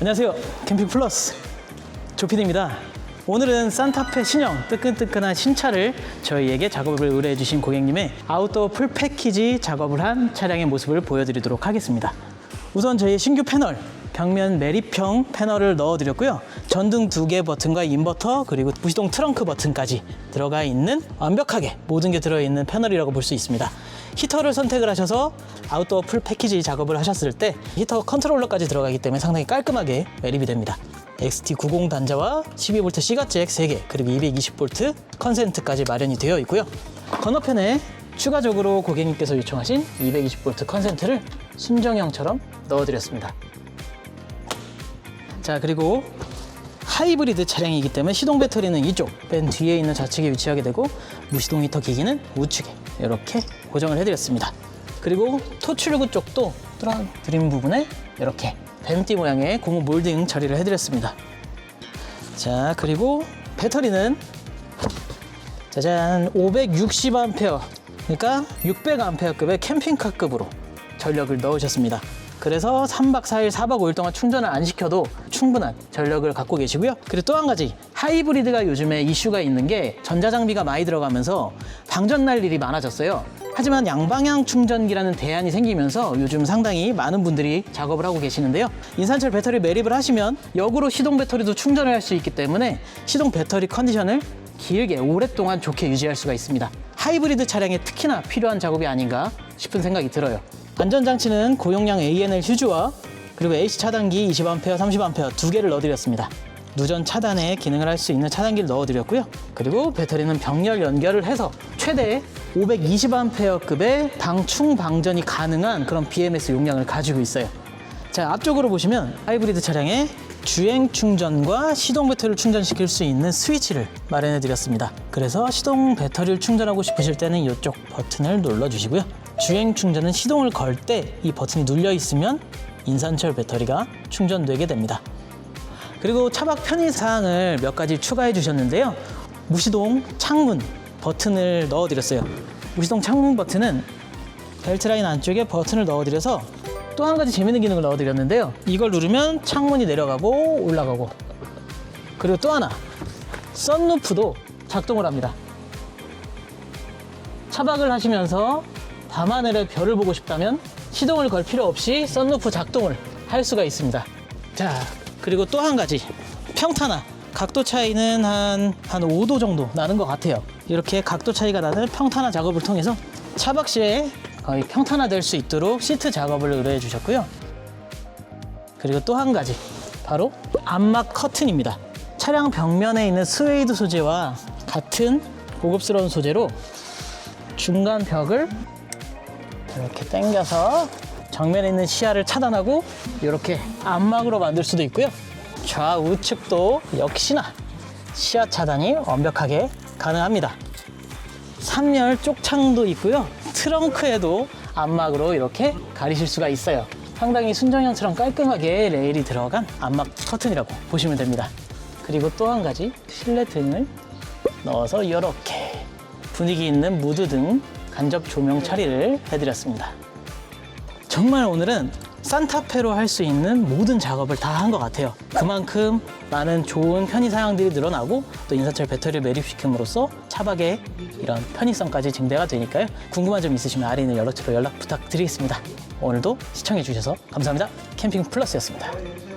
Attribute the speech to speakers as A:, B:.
A: 안녕하세요. 캠핑 플러스 조피디입니다. 오늘은 산타페 신형 뜨끈뜨끈한 신차를 저희에게 작업을 의뢰해 주신 고객님의 아웃도어 풀 패키지 작업을 한 차량의 모습을 보여드리도록 하겠습니다. 우선 저희 신규 패널 벽면 매립형 패널을 넣어드렸고요. 전등 두 개 버튼과 인버터 그리고 무시동 트렁크 버튼까지 들어가 있는 완벽하게 모든 게 들어있는 패널이라고 볼 수 있습니다. 히터를 선택을 하셔서 아웃도어 풀 패키지 작업을 하셨을 때 히터 컨트롤러까지 들어가기 때문에 상당히 깔끔하게 매립이 됩니다. XT90 단자와 12V C가잭 3개 그리고 220V 컨센트까지 마련이 되어 있고요. 건너편에 추가적으로 고객님께서 요청하신 220V 컨센트를 순정형처럼 넣어드렸습니다. 자 그리고 하이브리드 차량이기 때문에 시동 배터리는 이쪽 맨 뒤에 있는 좌측에 위치하게 되고 무시동 히터 기기는 우측에 이렇게 고정을 해드렸습니다. 그리고 토출구 쪽도 뚫어 드린 부분에 이렇게 뱀띠 모양의 고무 몰딩 처리를 해드렸습니다. 자 그리고 배터리는 짜잔 560A 그러니까 600A급의 캠핑카급으로 전력을 넣으셨습니다. 그래서 3박 4일, 4박 5일 동안 충전을 안 시켜도 충분한 전력을 갖고 계시고요. 그리고 또 한 가지 하이브리드가 요즘에 이슈가 있는 게 전자장비가 많이 들어가면서 방전 날 일이 많아졌어요. 하지만 양방향 충전기라는 대안이 생기면서 요즘 상당히 많은 분들이 작업을 하고 계시는데요. 인산철 배터리 매립을 하시면 역으로 시동 배터리도 충전을 할 수 있기 때문에 시동 배터리 컨디션을 길게 오랫동안 좋게 유지할 수가 있습니다. 하이브리드 차량에 특히나 필요한 작업이 아닌가 싶은 생각이 들어요. 안전장치는 고용량 ANL 휴즈와 그리고 AC 차단기 20A, 30A 두 개를 넣어드렸습니다. 누전 차단에 기능을 할 수 있는 차단기를 넣어드렸고요. 그리고 배터리는 병렬 연결을 해서 최대 520A급의 방충 방전이 가능한 그런 BMS 용량을 가지고 있어요. 자, 앞쪽으로 보시면 하이브리드 차량에 주행 충전과 시동 배터리를 충전시킬 수 있는 스위치를 마련해 드렸습니다. 그래서 시동 배터리를 충전하고 싶으실 때는 이쪽 버튼을 눌러 주시고요. 주행 충전은 시동을 걸 때 이 버튼이 눌려 있으면 인산철 배터리가 충전되게 됩니다. 그리고 차박 편의 사항을 몇 가지 추가해 주셨는데요. 무시동 창문 버튼을 넣어 드렸어요. 무시동 창문 버튼은 벨트 라인 안쪽에 버튼을 넣어 드려서 또 한 가지 재밌는 기능을 넣어 드렸는데요. 이걸 누르면 창문이 내려가고 올라가고 그리고 또 하나 썬루프도 작동을 합니다. 차박을 하시면서 밤하늘의 별을 보고 싶다면 시동을 걸 필요 없이 썬루프 작동을 할 수가 있습니다. 자, 그리고 또 한 가지. 평탄화. 각도 차이는 한, 한 5도 정도 나는 것 같아요. 이렇게 각도 차이가 나는 평탄화 작업을 통해서 차박 시에 거의 평탄화될 수 있도록 시트 작업을 의뢰해 주셨고요. 그리고 또 한 가지. 바로 암막 커튼입니다. 차량 벽면에 있는 스웨이드 소재와 같은 고급스러운 소재로 중간 벽을 이렇게 당겨서 정면에 있는 시야를 차단하고 이렇게 암막으로 만들 수도 있고요. 좌우측도 역시나 시야 차단이 완벽하게 가능합니다. 3열 쪽창도 있고요. 트렁크에도 암막으로 이렇게 가리실 수가 있어요. 상당히 순정형처럼 깔끔하게 레일이 들어간 암막 커튼이라고 보시면 됩니다. 그리고 또 한 가지 실내 등을 넣어서 이렇게 분위기 있는 무드 등 간접 조명 처리를 해드렸습니다. 정말 오늘은 산타페로 할 수 있는 모든 작업을 다 한 것 같아요. 그만큼 많은 좋은 편의 사양들이 늘어나고 또 인산철 배터리를 매립시킴으로써 차박의 이런 편의성까지 증대가 되니까요. 궁금한 점 있으시면 아래 있는 연락처로 연락 부탁드리겠습니다. 오늘도 시청해 주셔서 감사합니다. 캠핑 플러스였습니다.